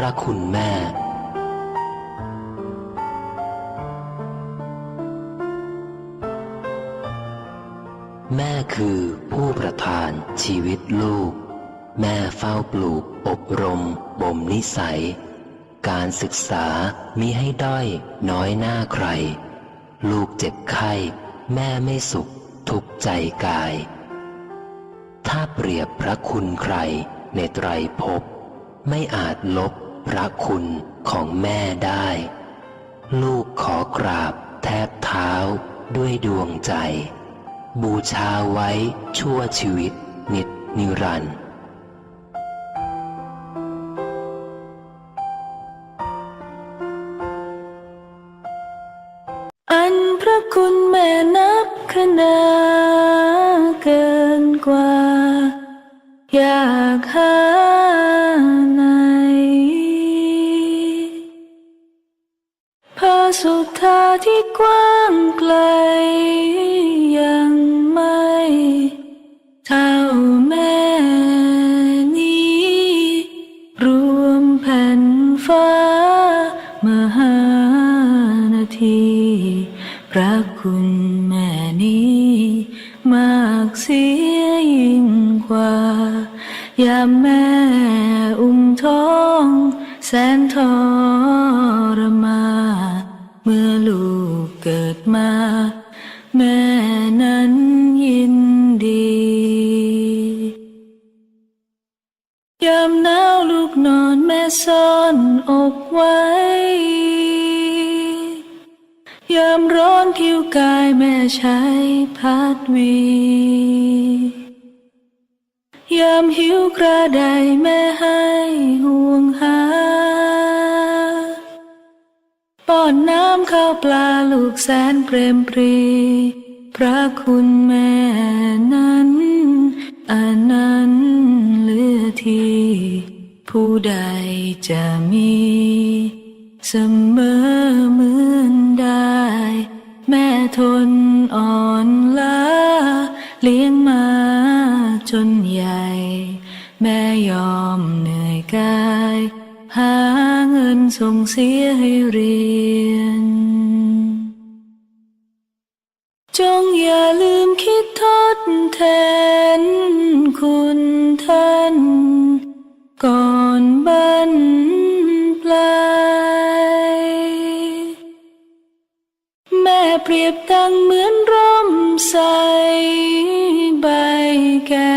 พระคุณแม่แม่คือผู้ประทานชีวิตลูก แม่เฝ้าปลูกอบรมบ่มนิสัย การศึกษามิให้ด้อยน้อยหน้าใคร ลูกเจ็บไข้ แม่ไม่สุข ทุกใจกาย ถ้าเปรียบพระคุณใครในไตรภพไม่อาจลบ พระคุณของแม่ได้ ลูกขอกราบแทบเท้าด้วยดวงใจ บูชาไว้ชั่วชีวิตนิดนิรันดร์อันพระคุณแม่นับขนาเกินกว่า อยากหา ที่กว้างไกลยังไม่เท่าแม่นี้ รวมแผ่นฟ้ามหานาที พระคุณแม่นี้ มากเสียยิ่งกว่า ยามแม่อุ้มท้อง แสนทร เกิดมา แม่นั้นยินดี ยามหนาวลูกนอนแม่ซ่อนอกไว้ ยามร้อนผิวกายแม่ใช้พัดวี ยามหิวกระไดแม่ให้ห่วงหา ป้อนน้ำข้าวปลาลูกแสนเปรมปรี พระคุณแม่นั้นอันนั้นเหลือที่ผู้ใดจะมี เสมอเหมือนได้ แม่ทนอ่อนล้าเลี้ยงมาจนใหญ่ แม่ยอมเหนื่อยกาย หาเงินส่งเสียให้เรียน จงอย่าลืมคิดทดแทนคุณท่าน ก่อนบรรปลายแม่เปรียบดังเหมือนร่มใสใบแก่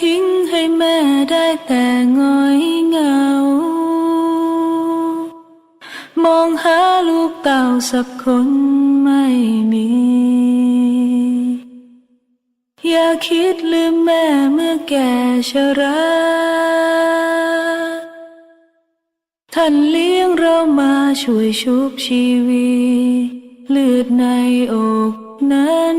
ทิ้งให้แม่ได้แต่ง้อยเหงา มองหาลูกเต่าสักคนไม่มี อย่าคิดลืมแม่เมื่อแก่ชราท่านเลี้ยงเรามาช่วยชุบชีวีเลือดในอกนั้น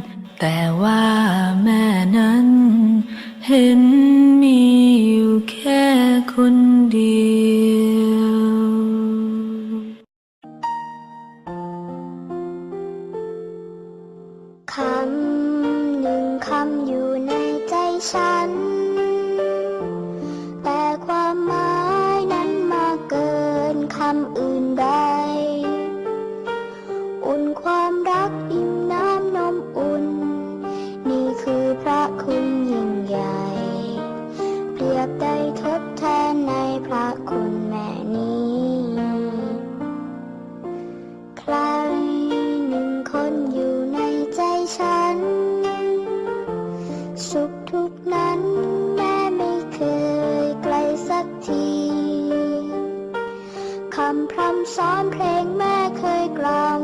แต่ว่าแม่นั้น เห็นมีอยู่แค่คนเดียวคำหนึ่งคำอยู่ในใจฉัน คำพร่ำสอนเพลงแม่เคยกล่อม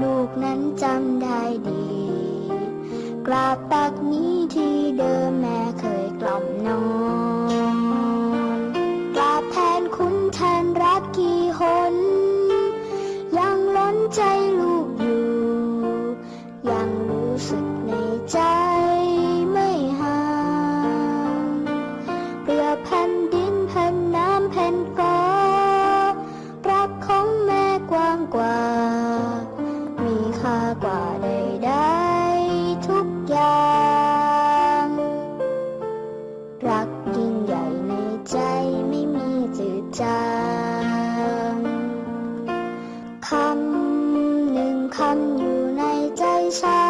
ลูกนั้นจำได้ดี กราบตักนี้ที่เดิมแม่เคยกล่อมน้อง inside.